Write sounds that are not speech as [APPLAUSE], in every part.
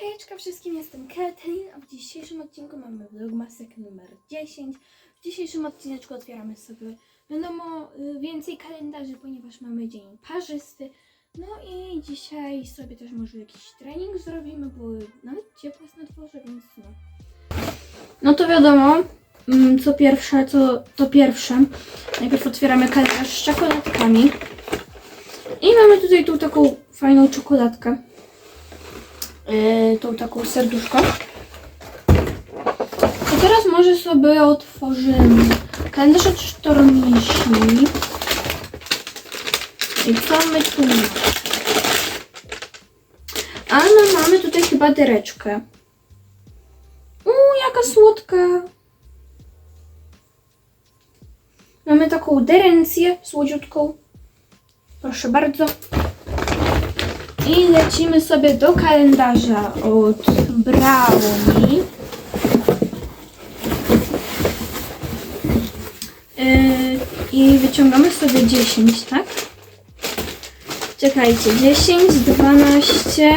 Hejczka wszystkim, jestem Kathleen, a w dzisiejszym odcinku mamy vlogmasek numer 10. W dzisiejszym odcineczku otwieramy sobie, wiadomo, y, więcej kalendarzy, ponieważ mamy dzień parzysty. No i dzisiaj sobie też może jakiś trening zrobimy, bo nawet ciepło jest na dworze, więc no. No to wiadomo, mm, co pierwsze, co to pierwsze. Najpierw otwieramy kalendarz z czekoladkami. I mamy tutaj tą taką fajną czekoladkę tą taką serduszko. I teraz może sobie otworzymy kalendarz od sztormisi. I co my tu mamy? A no mamy tutaj chyba dereczkę. Uuu, jaka słodka. Mamy taką derencję słodziutką. Proszę bardzo. I lecimy sobie do kalendarza od Brownie. Yy, I wyciągamy sobie 10, tak? Czekajcie, 10, 12,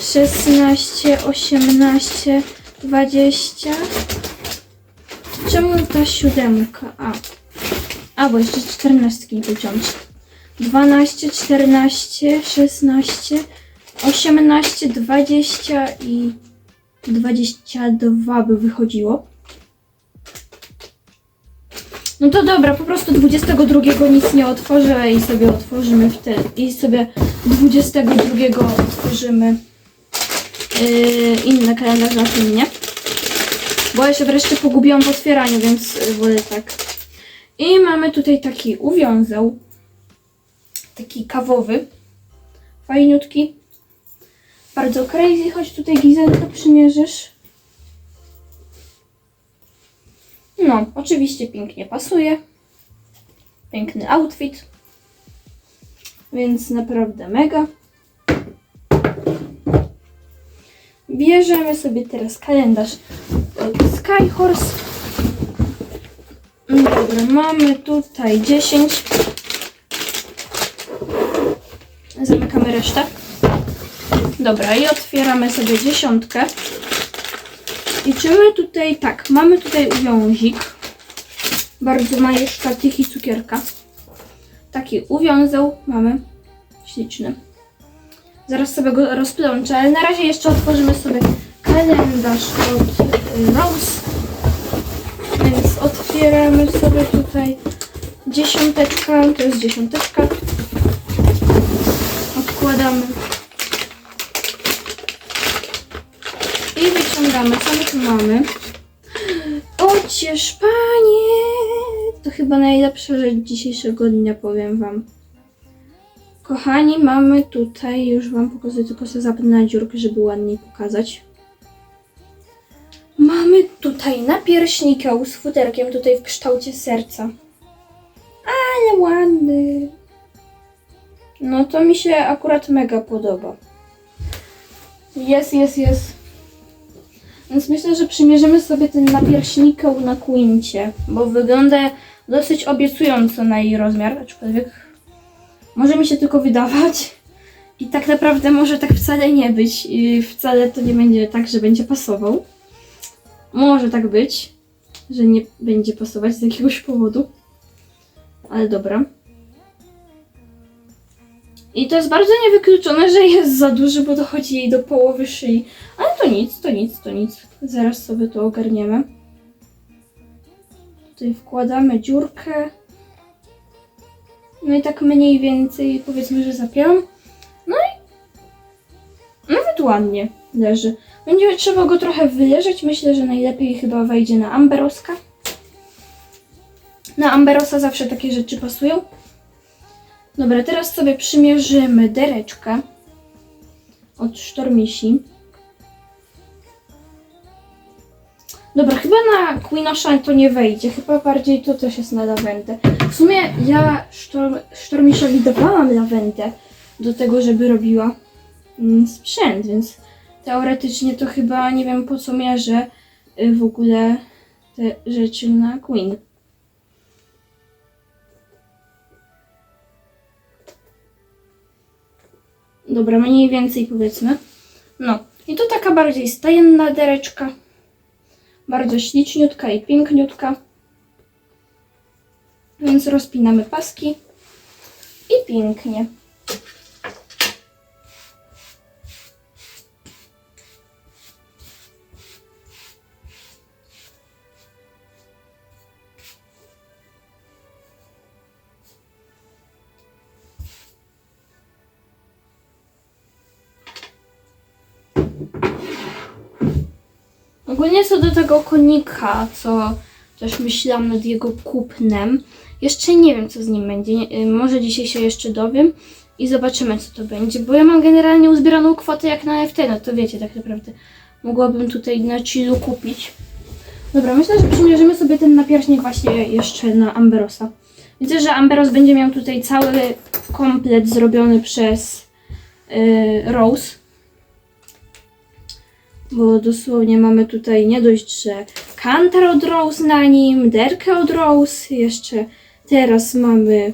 16, 18, 20. Czemu ta siódemka? A, a bo jeszcze 14 wyciąć. 12, 14, 16, 18, 20 i 22 by wychodziło. No to dobra, po prostu 22 nic nie otworzę i sobie otworzymy wtedy. I sobie 22 otworzymy yy, inny kalendarz na filmie. Bo ja się wreszcie pogubiłam w otwieraniu, więc wolę tak. I mamy tutaj taki uwiązał taki kawowy, fajniutki, bardzo crazy, choć tutaj Gizelka przymierzysz. No, oczywiście pięknie pasuje, piękny outfit, więc naprawdę mega. Bierzemy sobie teraz kalendarz od Skyhorse. Dobra, mamy tutaj 10 Zamykamy resztę. Dobra, i otwieramy sobie dziesiątkę. I czy my tutaj, tak, mamy tutaj uwiązik. Bardzo majesztatny i cukierka. Taki uwiązał mamy. Śliczny. Zaraz sobie go rozplączę, ale na razie jeszcze otworzymy sobie kalendarz od y, Rose. Więc otwieramy sobie tutaj dziesiąteczkę, to jest dziesiąteczka odkładamy i wyciągamy. Co my tu mamy? Ociesz panie! To chyba najlepsza rzecz dzisiejszego dnia, powiem wam. Kochani, mamy tutaj, już wam pokazuję, tylko sobie zapnę na dziurkę, żeby ładniej pokazać. Mamy tutaj napierśnikoł z futerkiem tutaj w kształcie serca. Ale ładny. No to mi się akurat mega podoba. Jest, jest, jest. Więc myślę, że przymierzymy sobie ten napierśnikoł na Quincie, bo wygląda dosyć obiecująco na jej rozmiar, aczkolwiek może mi się tylko wydawać. I tak naprawdę może tak wcale nie być. I wcale to nie będzie tak, że będzie pasował. Może tak być, że nie będzie pasować z jakiegoś powodu. Ale dobra. I to jest bardzo niewykluczone, że jest za duży, bo dochodzi jej do połowy szyi. Ale to nic, to nic, to nic. Zaraz sobie to ogarniemy. Tutaj wkładamy dziurkę. No i tak mniej więcej powiedzmy, że zapięłam. No i nawet ładnie leży. Będzie trzeba go trochę wyleżeć. Myślę, że najlepiej chyba wejdzie na Amberoska. Na Amberosa zawsze takie rzeczy pasują. Dobra, teraz sobie przymierzymy dereczkę od sztormisi. Dobra, chyba na Queenosha to nie wejdzie, chyba bardziej to też jest na lawendę. W sumie ja sztorm, sztormiszowi dawałam lawendę do tego, żeby robiła mm, sprzęt, więc teoretycznie to chyba nie wiem po co mierzę y, w ogóle te rzeczy na Queen. Dobra, mniej więcej powiedzmy. No, I to taka bardziej stajenna dereczka. Bardzo śliczniutka i piękniutka. Więc rozpinamy paski i pięknie. Ogólnie co do tego konika, co też myślałam nad jego kupnem, jeszcze nie wiem co z nim będzie. Y, Może dzisiaj się jeszcze dowiem i zobaczymy co to będzie, bo ja mam generalnie uzbieraną kwotę jak na FT, no to wiecie tak naprawdę. Mogłabym tutaj na chillu kupić. Dobra, myślę, że przymierzymy sobie ten napierśnik właśnie jeszcze na Amberosa. Widzę, że Amberos będzie miał tutaj cały komplet zrobiony przez y, Rose. Bo dosłownie mamy tutaj nie dość, że kantar od Rose na nim, derkę od Rose, jeszcze teraz mamy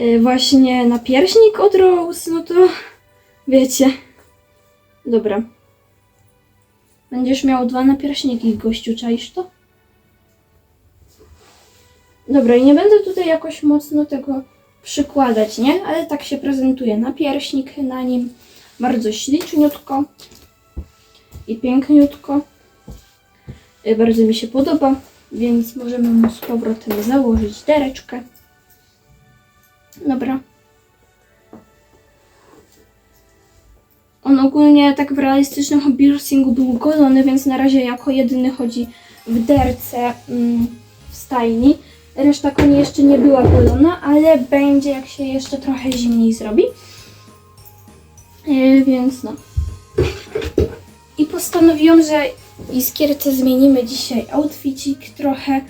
y, właśnie napierśnik od Rose, no to [LAUGHS] wiecie. Dobra. Będziesz miał dwa napierśniki, gościu, czaisz to? Dobra, i nie będę tutaj jakoś mocno tego przykładać, nie? Ale tak się prezentuje napierśnik na nim. Bardzo śliczniutko i piękniutko. Y, Bardzo mi się podoba, więc możemy mu z powrotem założyć dereczkę. Dobra. On ogólnie tak w realistycznym piercingu był golony, więc na razie jako jedyny chodzi w derce mm, w stajni. Reszta koni jeszcze nie była golona, ale będzie jak się jeszcze trochę zimniej zrobi. Yy, więc no. I postanowiłam, że Iskierce zmienimy dzisiaj outfitik trochę,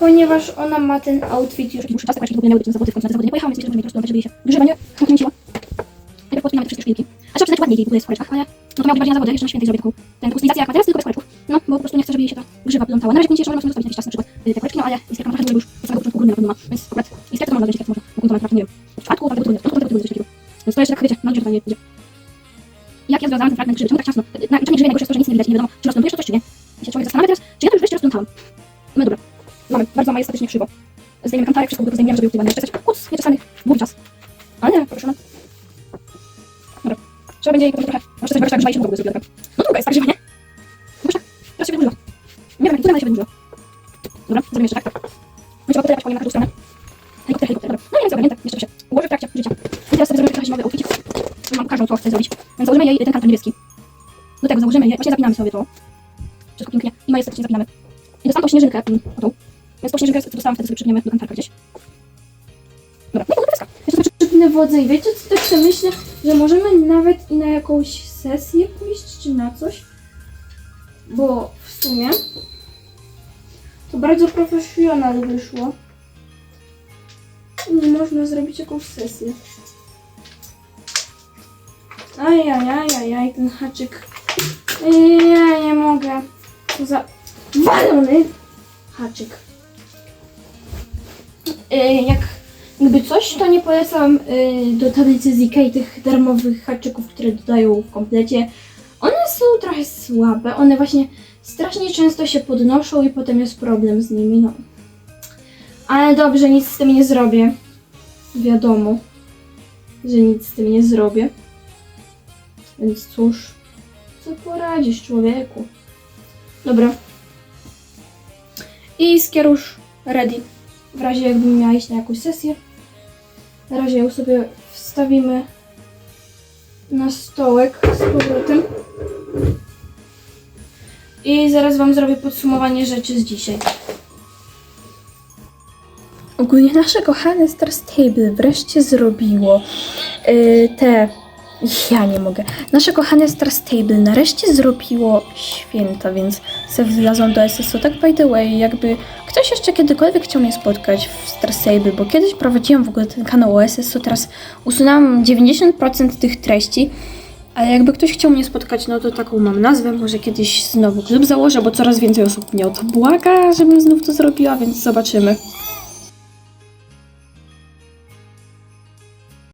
ponieważ ona ma ten outfit już dłuższy czas, tak miały być na zawody, w końcu na zawody nie pojechałam, więc myślę, że po prostu żeby jej się grzyba nie nakręciła. Najpierw podpinamy wszystkie szpilki. A trzeba przyznać ładniej jej w ogóle jest w koreczkach, ale no to miał być bardziej na zawody, jeszcze na świętej zrobię taką, tę taką stylizację jak ma teraz, tylko bez koreczków. No, bo po prostu nie chcę, żeby jej się ta grzyba plątała. Na razie nie jeszcze możemy zostawić jakiś czas na przykład takiego. Więc to jeszcze tak, wiecie, mam nadzieję, że to nie będzie. Jak ja związałam ten fragment grzyby? Czemu tak ciasno? Na uczenie grzyby najgorsze jest to, że nic nie widać, nie wiadomo, czy rozplątujesz to coś, czy nie. I się człowiek zastanawia teraz, czy ja to już wreszcie rozplątałam. No dobra. Mamy bardzo majestatycznie krzywo. Zdejmiemy kantarek, wszystko tylko zdejmiemy, żeby ładnie jeszcze coś. Kuc, nieczesany, głupi czas. Ale nie, poruszone. Dobra. Trzeba będzie jej trochę, może coś tak, że się w ogóle. No długa jest tak grzywa, nie? Może teraz się wydłużyła. Nie wiem, jak tutaj się wydłużyła. Dobra, zrobimy jeszcze tak. My trzeba potem jechać na każdą stronę. Helikopter, helikopter, jeszcze to w trakcie życia. I teraz sobie zrobimy trochę zimowy outfitik. Mam każdą, co chcę zrobić. Więc założymy jej ten kantar niebieski. Do tego założymy je, właśnie zapinamy sobie to. Wszystko pięknie i majestatycznie zapinamy. I dostałam tą śnieżynkę, mm, o tą. Więc tą śnieżynkę, co dostałam, wtedy sobie przypniemy do kantarka gdzieś. Dobra, no i gotoweska. Ja sobie przypnę wodę i wiecie, co tak sobie myślę, że możemy nawet i na jakąś sesję pójść, czy na coś. Bo w sumie to bardzo profesjonal wyszło. Nie można zrobić jakąś sesję. Ajajajajaj, ten haczyk. Ja nie mogę. Za walony haczyk. Yy, jak jakby coś, to nie polecam yy, do tablicy ZK tych darmowych haczyków, które dodają w komplecie. One są trochę słabe. One właśnie strasznie często się podnoszą i potem jest problem z nimi, no. Ale dobrze, nic z tym nie zrobię. Wiadomo, że nic z tym nie zrobię. Więc cóż, co poradzisz człowieku? Dobra. I skierusz ready. W razie jakbym miała iść na jakąś sesję. Na razie ją sobie wstawimy na stołek z powrotem. I zaraz Wam zrobię podsumowanie rzeczy z dzisiaj. Ogólnie nasze kochane Star Stable wreszcie zrobiło yy, te. Ja nie mogę. Nasze kochane Star Stable nareszcie zrobiło święta, więc se wlazłam do SSO. Tak by the way, jakby ktoś jeszcze kiedykolwiek chciał mnie spotkać w Star Stable, bo kiedyś prowadziłam w ogóle ten kanał o SSO, teraz usunęłam 90% tych treści. Ale jakby ktoś chciał mnie spotkać, no to taką mam nazwę. Może kiedyś znowu klub założę, bo coraz więcej osób mnie o to błaga, żebym znów to zrobiła, więc zobaczymy.